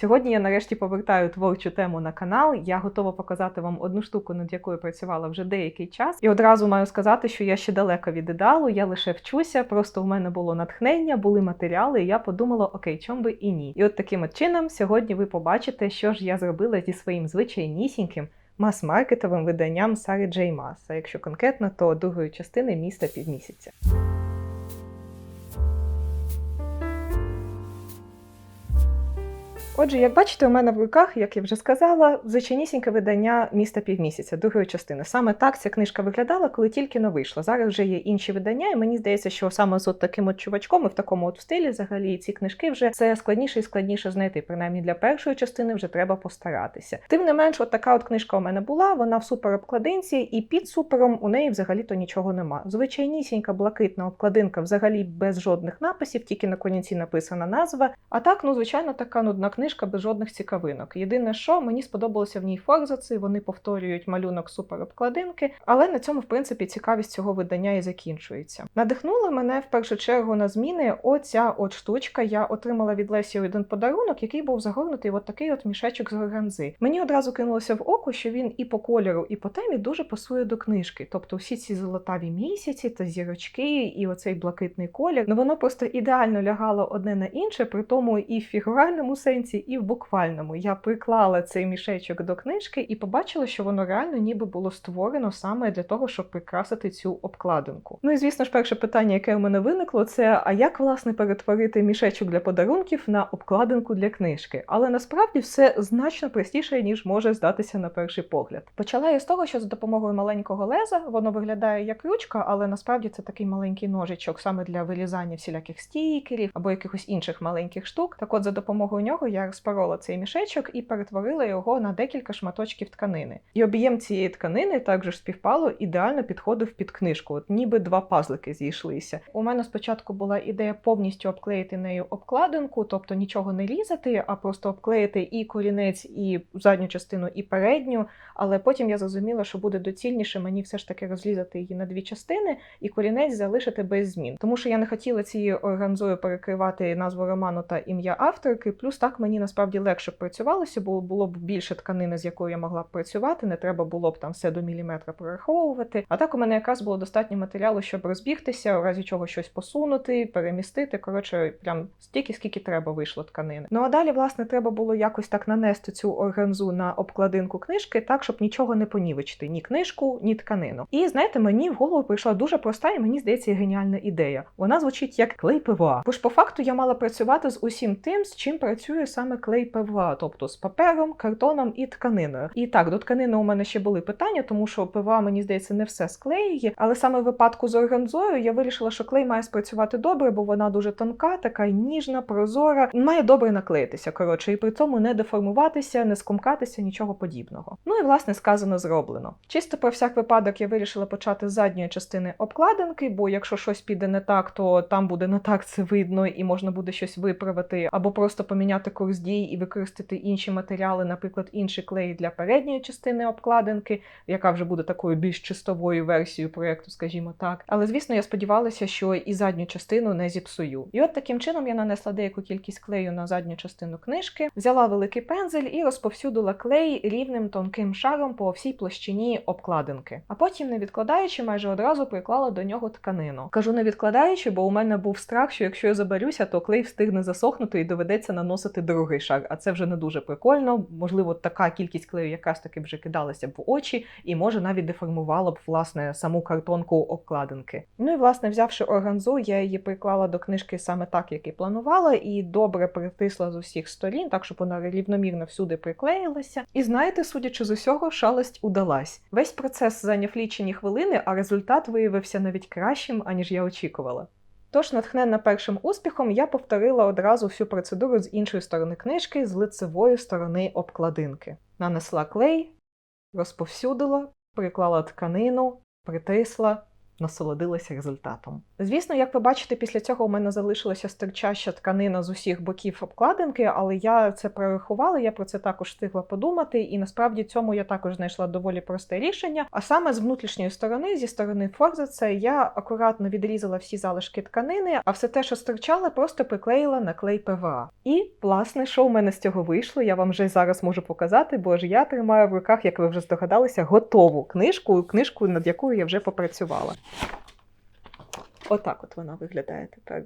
Сьогодні я нарешті повертаю творчу тему на канал. Я готова показати вам одну штуку, над якою працювала вже деякий час. І одразу маю сказати, що я ще далека від ідеалу, я лише вчуся. Просто в мене було натхнення, були матеріали, і я подумала, окей, чом би і ні. І от таким от чином сьогодні ви побачите, що ж я зробила зі своїм звичайнісіньким мас-маркетовим виданням Сари Джей Мас, якщо конкретно, то другої частини міста півмісяця. Отже, як бачите, у мене в руках, як я вже сказала, звичайнісіньке видання міста півмісяця, другої частини. Саме так ця книжка виглядала, коли тільки не вийшла. Зараз вже є інші видання, і мені здається, що саме з от таким от чувачком і в такому от стилі взагалі ці книжки вже це складніше і складніше знайти. Принаймні для першої частини вже треба постаратися. Тим не менш, от така от книжка у мене була. Вона в супер обкладинці, і під супером у неї взагалі-то нічого нема. Звичайнісінька блакитна обкладинка, взагалі без жодних написів, тільки на конці написана назва. А так, ну звичайно, така нудна книжка без жодних цікавинок. Єдине, що мені сподобалося в ній форзаци, вони повторюють малюнок суперобкладинки, але на цьому, в принципі, цікавість цього видання і закінчується. Надихнула мене в першу чергу на зміни. Оця от штучка. Я отримала від Лесі один подарунок, який був загорнутий от такий от мішечок з органзи. Мені одразу кинулося в око, що він і по кольору, і по темі дуже пасує до книжки. Тобто всі ці золотаві місяці та зірочки, і оцей блакитний колір. Ну воно просто ідеально лягало одне на інше, при тому і в фігуральному сенсі, і в буквальному. Я приклала цей мішечок до книжки і побачила, що воно реально ніби було створено саме для того, щоб прикрасити цю обкладинку. Ну і звісно ж, перше питання, яке у мене виникло, це а як власне перетворити мішечок для подарунків на обкладинку для книжки? Але насправді все значно простіше, ніж може здатися на перший погляд. Почала я з того, що за допомогою маленького леза воно виглядає як ручка, але насправді це такий маленький ножичок саме для вирізання всіляких стікерів або якихось інших маленьких штук. Так от за допомогою нього я розпорола цей мішечок і перетворила його на декілька шматочків тканини. І об'єм цієї тканини також співпало, ідеально підходив під книжку, от ніби два пазлики зійшлися. У мене спочатку була ідея повністю обклеїти нею обкладинку, тобто нічого не різати, а просто обклеїти і корінець, і задню частину, і передню. Але потім я зрозуміла, що буде доцільніше мені все ж таки розрізати її на дві частини і корінець залишити без змін. Тому що я не хотіла цією органзою перекривати назву роману та ім'я авторки. Плюс так мені насправді легше працювалося, бо було б більше тканини, з якою я могла б працювати. Не треба було б там все до міліметра прораховувати. А так у мене якраз було достатньо матеріалу, щоб розбігтися, у разі чого щось посунути, перемістити. Коротше, прям стільки, скільки треба вийшло тканини. Ну а далі, власне, треба було якось так нанести цю органзу на обкладинку книжки, так щоб нічого не понівечити, ні книжку, ні тканину. І знаєте, мені в голову прийшла дуже проста і мені здається геніальна ідея. Вона звучить як клей ПВА. Бо ж по факту я мала працювати з усім тим, з чим працює саме клей ПВА, тобто з папером, картоном і тканиною. І так, до тканини у мене ще були питання, тому що ПВА, мені здається, не все склеює. Але саме в випадку з органзою я вирішила, що клей має спрацювати добре, бо вона дуже тонка, така ніжна, прозора, має добре наклеїтися. Коротше, і при цьому не деформуватися, не скомкатися, нічого подібного. Ну і власне сказано зроблено. Чисто про всяк випадок я вирішила почати з задньої частини обкладинки, бо якщо щось піде не так, то там буде не так це видно, і можна буде щось виправити, або просто поміняти курс дій і використати інші матеріали, наприклад, інший клей для передньої частини обкладинки, яка вже буде такою більш чистовою версією проєкту, скажімо так. Але звісно, я сподівалася, що і задню частину не зіпсую. І от таким чином я нанесла деяку кількість клею на задню частину книжки, взяла великий пензель і розповсюдила клей рівним тонким шаром по всій площині обкладинки. А потім, не відкладаючи, майже одразу приклала до нього тканину. Кажу не відкладаючи, бо у мене був страх, що якщо я заберюся, то клей встигне засохнути і доведеться наносити другий шар. А це вже не дуже прикольно. Можливо, така кількість клею якраз таки вже кидалася б в очі, і може навіть деформувала б власне саму картонку обкладинки. Ну і власне, взявши органзу, я її приклала до книжки саме так, як і планувала, і добре притисла з усіх сторін, так щоб вона рівномірно всюди приклеїлася. І знаєте, судячи з усього, шалость удалась. Весь процес зайняв лічені хвилини, а результат виявився навіть кращим, аніж я очікувала. Тож, натхненна першим успіхом, я повторила одразу всю процедуру з іншої сторони книжки, з лицевої сторони обкладинки. Нанесла клей, розповсюдила, приклала тканину, притисла насолодилася результатом. Звісно, як ви бачите, після цього у мене залишилася стирчаща тканина з усіх боків обкладинки, але я це прорахувала, я про це також встигла подумати, і насправді цьому я також знайшла доволі просте рішення. А саме з внутрішньої сторони, зі сторони форзаца, я акуратно відрізала всі залишки тканини, а все те, що стирчало, просто приклеїла на клей ПВА. І власне, що у мене з цього вийшло, я вам вже зараз можу показати, бо ж я тримаю в руках, як ви вже здогадалися, готову книжку, книжку, над якою я вже попрацювала. Отак от вона виглядає тепер.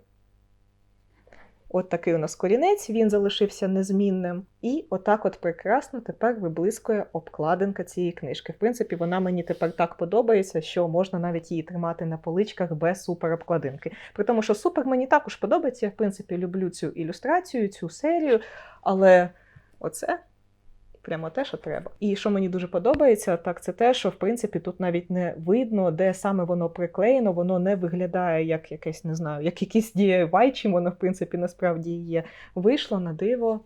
От такий у нас корінець, він залишився незмінним. І отак от прекрасно тепер виблискує обкладинка цієї книжки. В принципі, вона мені тепер так подобається, що можна навіть її тримати на поличках без суперобкладинки. При тому, що супер мені також подобається, я в принципі люблю цю ілюстрацію, цю серію, але оце прямо те, що треба. І що мені дуже подобається, так це те, що в принципі тут навіть не видно, де саме воно приклеєно, воно не виглядає як якесь, не знаю, як якісь DIY, чим воно в принципі насправді є. Вийшло на диво.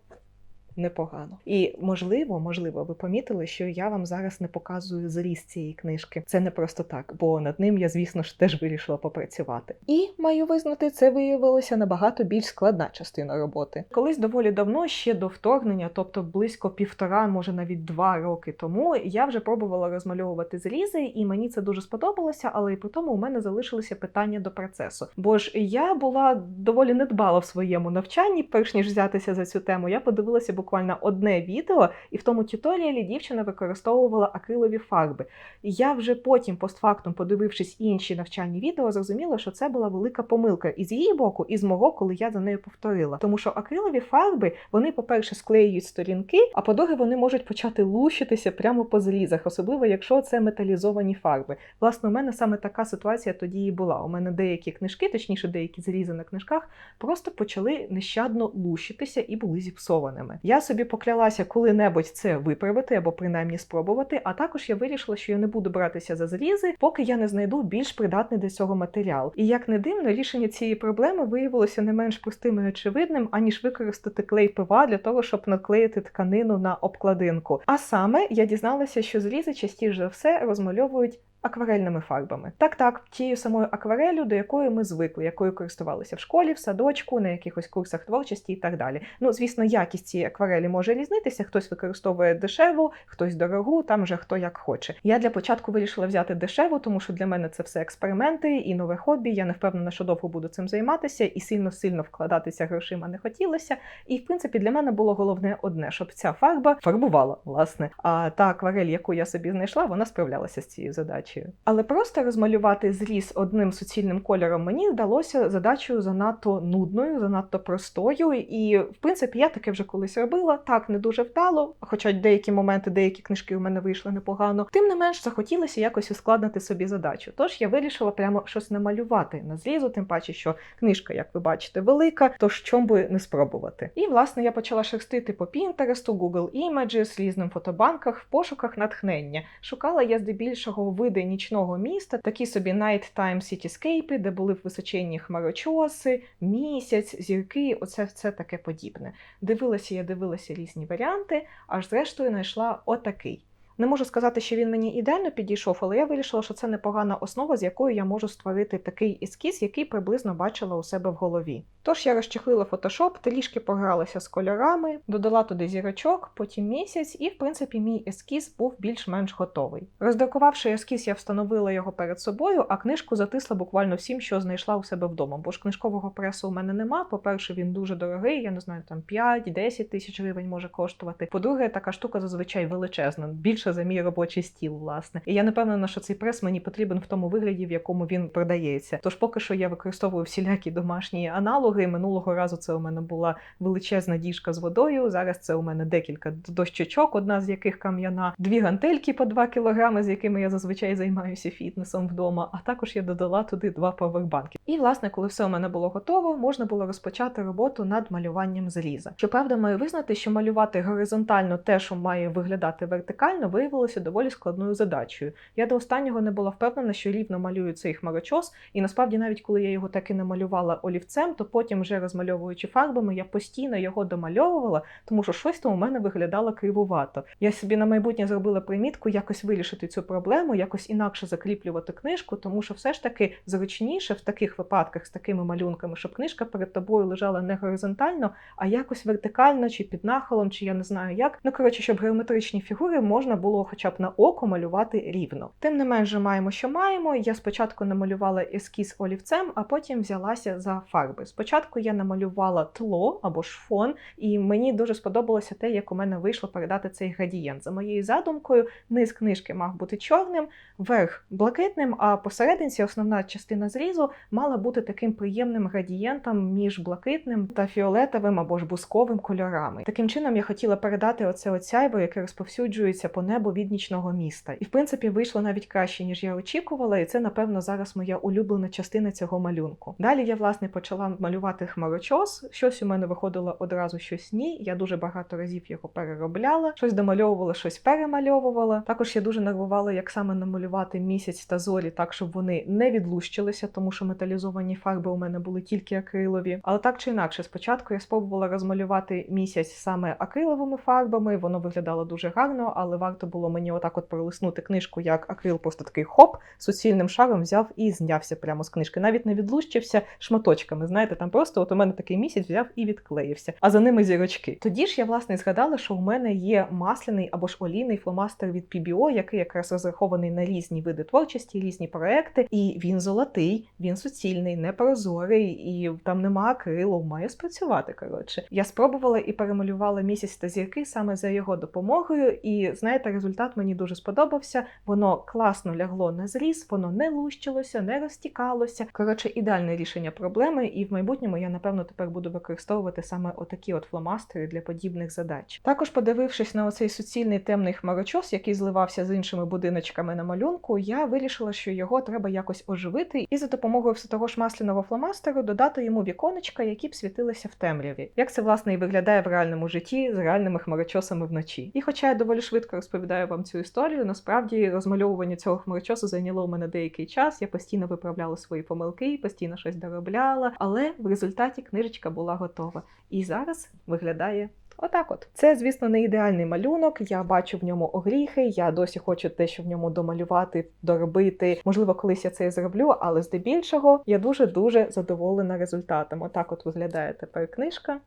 Непогано. І можливо, можливо, ви помітили, що я вам зараз не показую зріз цієї книжки. Це не просто так, бо над ним я, звісно ж, теж вирішила попрацювати. І маю визнати, це виявилося набагато більш складна частина роботи. Колись доволі давно, ще до вторгнення, тобто близько півтора, може навіть два роки тому, я вже пробувала розмальовувати зрізи, і мені це дуже сподобалося, але і при тому у мене залишилися питання до процесу. Бо ж я була доволі недбала в своєму навчанні, перш ніж взятися за цю тему, я подивилася буквально одне відео, і в тому тюторіалі дівчина використовувала акрилові фарби. І я вже потім, постфактум, подивившись інші навчальні відео, зрозуміла, що це була велика помилка і з її боку, і з мого, коли я за нею повторила. Тому що акрилові фарби, вони, по-перше, склеюють сторінки, а по-друге, вони можуть почати лущитися прямо по зрізах, особливо якщо це металізовані фарби. Власне, у мене саме така ситуація тоді і була. У мене деякі книжки, точніше, деякі зрізи на книжках, просто почали нещадно лущитися і були зіпсованими. Я собі поклялася коли-небудь це виправити або принаймні спробувати. А також я вирішила, що я не буду братися за зрізи, поки я не знайду більш придатний до цього матеріал. І як не дивно, рішення цієї проблеми виявилося не менш простим і очевидним, аніж використати клей ПВА для того, щоб наклеїти тканину на обкладинку. А саме я дізналася, що зрізи частіше за все розмальовують. Акварельними фарбами. Так, так, тією самою акварелю, до якої ми звикли, якою користувалися в школі, в садочку, на якихось курсах творчості і так далі. Ну, звісно, якість цієї акварелі може різнитися. Хтось використовує дешеву, хтось дорогу, там вже хто як хоче. Я для початку вирішила взяти дешеву, тому що для мене це все експерименти і нове хобі. Я не впевнена, що довго буду цим займатися, і сильно-сильно вкладатися грошима не хотілося. І в принципі для мене було головне одне, щоб ця фарба фарбувала, власне. А та акварель, яку я собі знайшла, вона справлялася з цією задачею. Але просто розмалювати зріз одним суцільним кольором мені здалося задачею занадто нудною, занадто простою. І, в принципі, я таке вже колись робила. Так, не дуже вдало, хоча деякі моменти, деякі книжки у мене вийшли непогано. Тим не менш, захотілося якось ускладнити собі задачу. Тож я вирішила прямо щось намалювати на зрізу, тим паче, що книжка, як ви бачите, велика, тож чом би не спробувати. І, власне, я почала шерстити по Pinterest, Google Images, різним фотобанках в пошуках натхнення. Шукала я здебільшого види нічного міста, такі собі nighttime cityscape, де були височенні хмарочоси, місяць, зірки, оце все таке подібне. Дивилася я, дивилася різні варіанти, аж зрештою знайшла отакий. Не можу сказати, що він мені ідеально підійшов, але я вирішила, що це непогана основа, з якою я можу створити такий ескіз, який приблизно бачила у себе в голові. Тож я розчехлила фотошоп, трішки погралася з кольорами, додала туди зірочок, потім місяць, і в принципі мій ескіз був більш-менш готовий. Роздрукувавши ескіз, я встановила його перед собою, а книжку затисла буквально всім, що знайшла у себе вдома. Бо ж книжкового пресу у мене нема. По-перше, він дуже дорогий, я не знаю, там 5-10 тисяч гривень може коштувати. По-друге, така штука зазвичай величезна, більше за мій робочий стіл, власне. І я не певнена, що цей прес мені потрібен в тому вигляді, в якому він продається. Тож поки що я використовую всілякі домашні аналоги. Минулого разу це у мене була величезна діжка з водою. Зараз це у мене декілька дощечок, одна з яких кам'яна, дві гантельки по 2 кілограми, з якими я зазвичай займаюся фітнесом вдома. А також я додала туди два павербанки. І власне, коли все у мене було готово, можна було розпочати роботу над малюванням заліза. Щоправда, маю визнати, що малювати горизонтально те, що має виглядати вертикально, виявилося доволі складною задачею. Я до останнього не була впевнена, що рівно малюю цей хмарочос, і насправді, навіть коли я його таки намалювала олівцем, то потім, вже розмальовуючи фарбами, я постійно його домальовувала, тому що щось там у мене виглядало кривувато. Я собі на майбутнє зробила примітку якось вирішити цю проблему, якось інакше закріплювати книжку, тому що все ж таки зручніше в таких випадках з такими малюнками, щоб книжка перед тобою лежала не горизонтально, а якось вертикально чи під нахилом, чи я не знаю як. Ну коротше, щоб геометричні фігури можна було хоча б на око малювати рівно. Тим не менше, маємо, що маємо. Я спочатку намалювала ескіз олівцем, а потім взялася за фарби. Спочатку я намалювала тло або ж фон, і мені дуже сподобалося те, як у мене вийшло передати цей градієнт. За моєю задумкою, низ книжки мав бути чорним, верх блакитним, а посерединці основна частина зрізу мала бути таким приємним градієнтом між блакитним та фіолетовим або ж бусковим кольорами. Таким чином я хотіла передати оце оцяйво, яке розповсюджується по небу від нічного міста. І в принципі вийшло навіть краще, ніж я очікувала, і це, напевно, зараз моя улюблена частина цього малюнку. Далі я власне почала малювати хмарочос. Щось у мене виходило одразу, щось ні. Я дуже багато разів його переробляла, щось домальовувала, щось перемальовувала. Також я дуже нервувала, як саме намалювати місяць та зорі, так щоб вони не відлущилися, тому що металізовані фарби у мене були тільки акрилові. Але так чи інакше, спочатку я спробувала розмалювати місяць саме акриловими фарбами. Воно виглядало дуже гарно, але варто було мені отак от пролиснути книжку, як акрил, просто такий хоп, суцільним шаром взяв і знявся прямо з книжки. Навіть не відлущився шматочками. Знаєте, там просто от у мене такий місяць взяв і відклеївся, а за ними зірочки. Тоді ж я власне згадала, що у мене є масляний або ж олійний фломастер від PBO, який якраз розрахований на різні види творчості, різні проекти, і він золотий, він суцільний, непрозорий, і там нема акрилу, має спрацювати. Коротше, я спробувала і перемалювала місяць та зірки саме за його допомогою. І знаєте, результат мені дуже сподобався. Воно класно лягло на зріз, воно не лущилося, не розтікалося. Коротше, ідеальне рішення проблеми, і в майбутньому я напевно тепер буду використовувати саме отакі от фломастери для подібних задач. Також, подивившись на оцей суцільний темний хмарочос, який зливався з іншими будиночками на малюнку, я вирішила, що його треба якось оживити, і за допомогою все того ж масляного фломастеру додати йому віконечка, які б світилися в темряві. Як це власне і виглядає в реальному житті з реальними хмарочосами вночі. І хоча я доволі швидко розповідаю вам цю історію, насправді розмальовування цього хмарочосу зайняло у мене деякий час. Я постійно виправляла свої помилки, постійно щось доробляла, але в результаті книжечка була готова. І зараз виглядає. Отак, от це, звісно, не ідеальний малюнок. Я бачу в ньому огріхи. Я досі хочу дещо в ньому домалювати, доробити. Можливо, колись я це і зроблю, але здебільшого я дуже дуже задоволена результатом. Отак, от виглядає тепер книжка.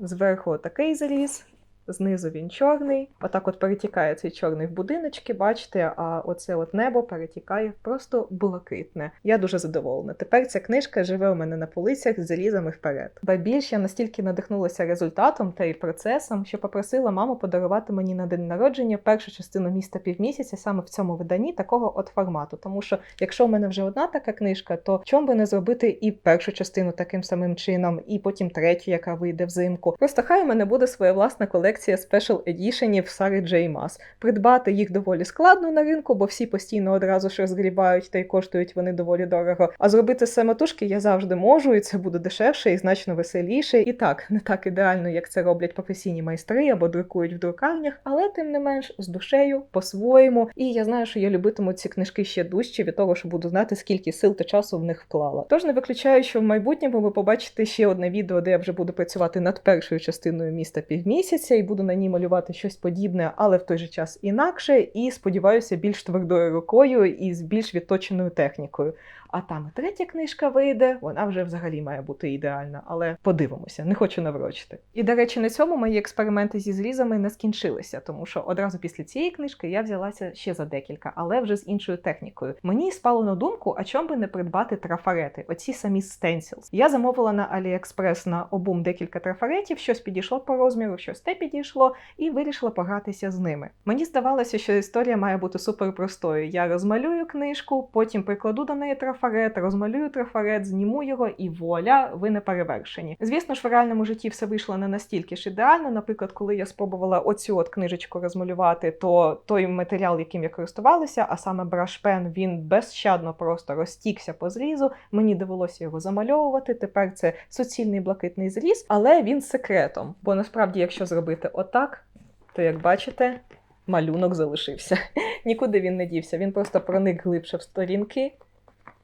Зверху такий заріз, знизу він чорний. Отак от перетікає цей чорний в будиночки, бачите, а оце от небо перетікає просто блакитне. Я дуже задоволена. Тепер ця книжка живе у мене на полицях з залізами вперед. Ба більше я настільки надихнулася результатом та й процесом, що попросила маму подарувати мені на день народження першу частину міста півмісяця саме в цьому виданні такого от формату. Тому що, якщо в мене вже одна така книжка, то чому би не зробити і першу частину таким самим чином, і потім третю, яка вийде взимку. Просто хай у мене буде своя власна колекція спешл едішенів Сари Джей Мас. Придбати їх доволі складно на ринку, бо всі постійно одразу ж розгрібають та й коштують вони доволі дорого. А зробити самотужки я завжди можу, і це буде дешевше і значно веселіше. І так, не так ідеально, як це роблять професійні майстри або друкують в друкарнях, але тим не менш з душею, по-своєму. І я знаю, що я любитиму ці книжки ще дужче від того, що буду знати, скільки сил та часу в них вклала. Тож не виключаю, що в майбутньому ви побачите ще одне відео, де я вже буду працювати над першою частиною міста півмісяця і буду на ній малювати щось подібне, але в той же час інакше. І сподіваюся, більш твердою рукою і з більш відточеною технікою. А там третя книжка вийде, вона вже взагалі має бути ідеальна, але подивимося, не хочу наврочити. І до речі, на цьому мої експерименти зі зрізами не скінчилися, тому що одразу після цієї книжки я взялася ще за декілька, але вже з іншою технікою. Мені спало на думку, а чому би не придбати трафарети, оці самі stencils. Я замовила на AliExpress на обум декілька трафаретів, щось підійшло по розміру, щось не підійшло, і вирішила погратися з ними. Мені здавалося, що історія має бути супер простою. Я розмалюю книжку, потім прикладу до неї трафарет трафарет, розмалюю трафарет, зніму його і вуаля, ви не перевершені. Звісно ж, в реальному житті все вийшло не настільки ж ідеально. Наприклад, коли я спробувала оцю от книжечку розмалювати, то той матеріал, яким я користувалася, а саме брашпен, він безщадно просто розтікся по зрізу. Мені довелося його замальовувати. Тепер це суцільний блакитний зріз, але він секретом. Бо насправді, якщо зробити отак, то як бачите. малюнок залишився. Нікуди він не дівся. Він просто проник глибше в сторінки.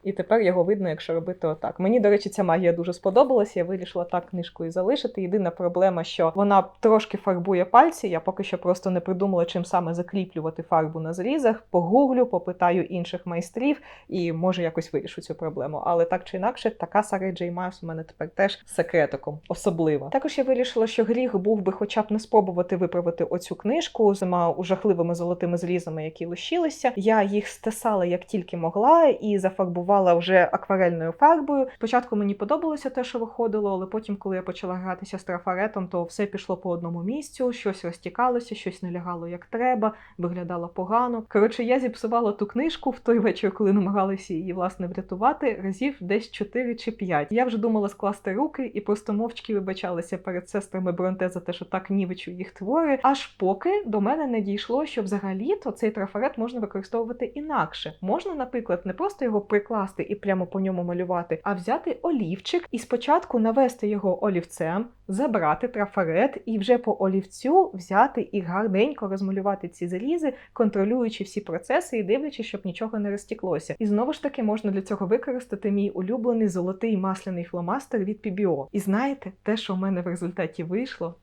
І тепер його видно, якщо робити отак. Мені, до речі, ця магія дуже сподобалася. Я вирішила так книжку і залишити. Єдина проблема, що вона трошки фарбує пальці. Я поки що просто не придумала, чим саме закріплювати фарбу на зрізах. Погуглю, попитаю інших майстрів і може якось вирішу цю проблему. Але так чи інакше, така Сара Джей Майс у мене тепер теж секретиком, особлива. Також я вирішила, що гріх був би хоча б не спробувати виправити оцю книжку з усіма жахливими золотими зрізами, які лишилися. Я їх стесала як тільки могла і зафарбувала вже акварельною фарбою. Спочатку мені подобалося те, що виходило, але потім, коли я почала гратися з трафаретом, то все пішло по одному місцю, щось розтікалося, щось не лягало як треба, виглядало погано. Коротше, я зіпсувала ту книжку в той вечір, коли намагалася її власне врятувати, разів десь 4 чи 5. Я вже думала скласти руки і просто мовчки вибачалася перед сестрами Бронте за те, що так нівечу їх твори. Аж поки до мене не дійшло, що взагалі-то цей трафарет можна використовувати інакше. Можна, наприклад, не просто його прикласти і прямо по ньому малювати, а взяти олівчик і спочатку навести його олівцем, забрати трафарет і вже по олівцю взяти і гарненько розмалювати ці зрізи, контролюючи всі процеси і дивлячись, щоб нічого не розтіклося. І знову ж таки можна для цього використати мій улюблений золотий масляний фломастер від PBO. І знаєте, те, що в мене в результаті вийшло.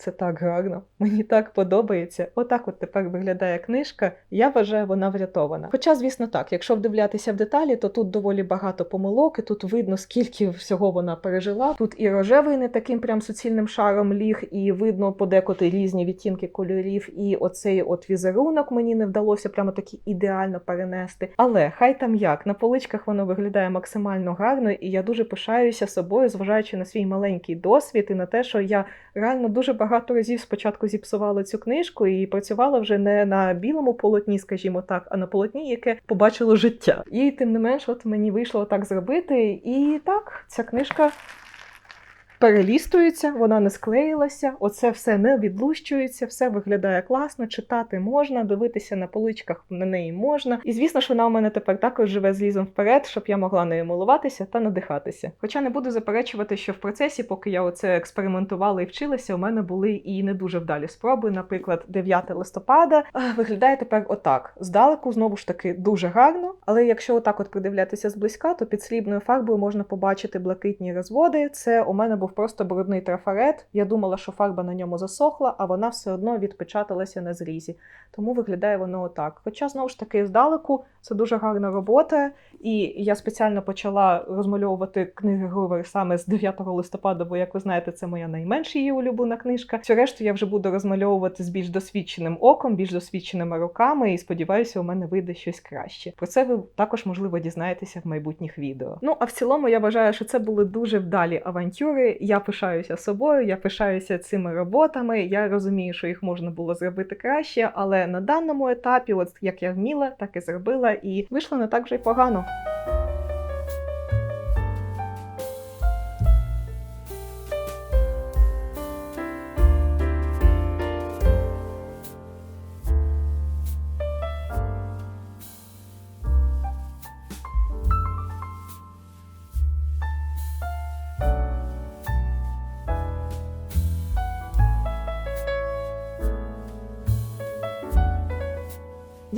Це так гарно, мені так подобається. Отак от тепер виглядає книжка. Я вважаю, вона врятована. Хоча, звісно, так, якщо вдивлятися в деталі, то тут доволі багато помилок, і тут видно, скільки всього вона пережила. Тут і рожевий не таким прям суцільним шаром ліг, і видно подекуди різні відтінки кольорів, і оцей от візерунок мені не вдалося прямо таки ідеально перенести. Але хай там як на поличках воно виглядає максимально гарно, і я дуже пишаюся собою, зважаючи на свій маленький досвід і на те, що я реально дуже багато разів спочатку зіпсувала цю книжку і працювала вже не на білому полотні, скажімо так, а на полотні, яке побачило життя. І тим не менш, от мені вийшло так зробити. І так, ця книжка. Перелістується, вона не склеїлася, оце все не відлущується, все виглядає класно, читати можна, дивитися на поличках на неї можна. І звісно ж, вона у мене тепер також живе злізом вперед, щоб я могла нею милуватися та надихатися. Хоча не буду заперечувати, що в процесі, поки я оце експериментувала і вчилася, у мене були і не дуже вдалі спроби. Наприклад, 9 листопада виглядає тепер отак. Здалеку знову ж таки дуже гарно, але якщо отак от придивлятися зблизька, то під срібною фарбою можна побачити блакитні розводи. Це у мене був просто брудний трафарет. Я думала, що фарба на ньому засохла, а вона все одно відпечаталася на зрізі. Тому виглядає воно отак. Хоча, знову ж таки, здалеку це дуже гарна робота, і я спеціально почала розмальовувати книги Грувер саме з 9 листопада, бо, як ви знаєте, це моя найменша її улюблена книжка. Всю решту я вже буду розмальовувати з більш досвідченим оком, більш досвідченими руками, і сподіваюся, у мене вийде щось краще. Про це ви також можливо дізнаєтеся в майбутніх відео. Ну а в цілому я вважаю, що це були дуже вдалі авантюри. Я пишаюся собою, я пишаюся цими роботами. Я розумію, що їх можна було зробити краще, але на даному етапі, от як я вміла, так і зробила, і вийшло не так вже й погано.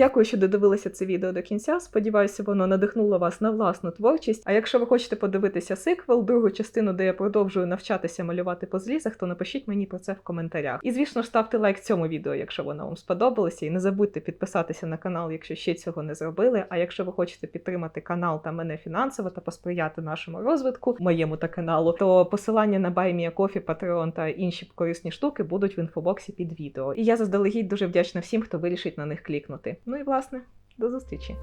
Дякую, що додивилися це відео до кінця. Сподіваюся, воно надихнуло вас на власну творчість. А якщо ви хочете подивитися сиквел, другу частину, де я продовжую навчатися малювати по злізах, то напишіть мені про це в коментарях. І звісно ставте лайк цьому відео, якщо воно вам сподобалося. І не забудьте підписатися на канал, якщо ще цього не зробили. А якщо ви хочете підтримати канал та мене фінансово та посприяти нашому розвитку, моєму та каналу, то посилання на BuyMeACoffee, Patreon та інші корисні штуки будуть в інфобоксі під відео. І я заздалегідь дуже вдячна всім, хто вирішить на них клікнути. Ну і власне, до зустрічі!